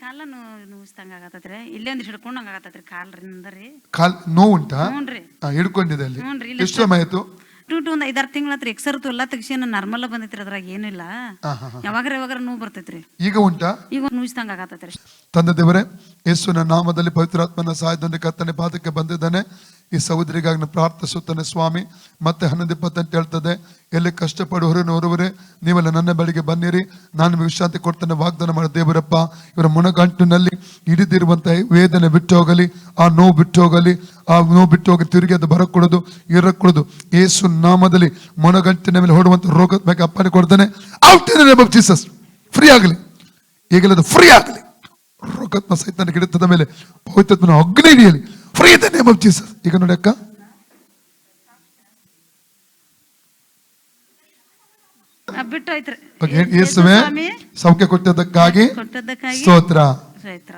ಕಾಲ ನೋವಿಸ್ತಂಗ ಆಗತ್ತೈತ್ರಿ. ಇಲ್ಲೇ ಒಂದಿಷ್ಟು ಹಿಡ್ಕೊಂಡಂಗ ಆಗತ್ತೈತ್ರಿ ಕಾಲ್ರಿಂದ ರೀ. ಕಾಲ್ ನೋವುಂಟಾ ಹ್ಞೂನ್ರಿ ಆ, ಹಿಡ್ಕೊಂಡಿದೆ ಅಲ್ಲಿ. ಹ್ಞೂನ್ರಿ ಇಲ್ಲಿ ಎಷ್ಟು ಸಮಯ ಆಯ್ತು? ಟು ಟು ಒಂದು ಐದಾರು ತಿಂಗಳತ್ರಿ. ಎಕ್ಸರ್ತು ಎಲ್ಲ ತೆಗ್ಸಿ ನಾರ್ಮಲ್ ಬಂದೈತ್ರಿ ಅದ್ರಾಗ ಏನಿಲ್ಲ. ಹಾ, ಹಾ, ಹಾ. ಯಾವಾಗ್ರ ಯಾವಾಗ್ರ ನೋವು ಬರ್ತೈತ್ರಿ. ಈಗ ಉಂಟಾ? ಈಗ ನೋವಿಸ್ತಂಗ ಆಗತ್ತೈತ್ರಿ. ತಂದೆ ದೇವರೇ ಯೇಸುವಿನ ನಾಮದಲ್ಲಿ ಪವಿತ್ರಾತ್ಮನ ಸಹಾಯದೊಂದಿಗೆ ಕತ್ತನೆ ಪಾದಕ್ಕೆ ಬಂದಿದ್ದಾನೆ. ಈ ಸಹೋದರಿಗಾಗಿ ನಾನು ಪ್ರಾರ್ಥಿಸುತ್ತಾನೆ ಸ್ವಾಮಿ. ಮತ್ತೆ ಹನ್ನೊಂದು ಇಪ್ಪತ್ತೆಂಟು ಹೇಳ್ತದೆ ಎಲ್ಲಿ ಕಷ್ಟಪಡುವವರು ನೋಡುವರೇ ನೀವೆಲ್ಲ ನನ್ನ ಬಳಿಗೆ ಬನ್ನಿರಿ. ನಾನು ನಿಮಗೆ ವಿಶ್ರಾಂತಿ ಕೊಡ್ತೇನೆ ವಾಗ್ದಾನ ಮಾಡಿ ದೇವರಪ್ಪ. ಇವರ ಮುಣಗಂಟಿನಲ್ಲಿ ಹಿಡಿದಿರುವಂತಹ ವೇದನೆ ಬಿಟ್ಟು ಹೋಗಲಿ ಆ ನೋವು ಬಿಟ್ಟು ಹೋಗಲಿ ಆ ನೋವು ಬಿಟ್ಟು ಹೋಗಿ ತಿರುಗಿ ಅದು ಬರಕೊಡೋದು, ಇರಕೊಡೋದು. ಏಸು ನಾಮದಲ್ಲಿ ಮೊಣಗಂಟಿನ ಮೇಲೆ ಹೊಡುವಂತ ರೋಗದ ಬಗ್ಗೆ ಅಪ್ಪನೆ ಕೊಡ್ತಾನೆ. ಔಟ್ ಇನ್ ಜೀಸಸ್ ಫ್ರೀ ಆಗಲಿ. ಈಗಲೇ ಅದು ಫ್ರೀ ಆಗಲಿ. ರೋಗಾತ್ಮ ಸಹಿತ ಗಿಡತದ ಮೇಲೆ ಪವಿತ್ರ ಅಗ್ನಿ ಹಿಡಿಯಲಿ free in name of Jesus ಈಗ ನೋಡಿ ಅಕ್ಕ. ಬಿಟ್ಟು ಯೇಸುವೆ ಸೌಖ್ಯ ಕೊಟ್ಟದಕ್ಕಾಗಿ ಸ್ತೋತ್ರ. ಸ್ತೋತ್ರ.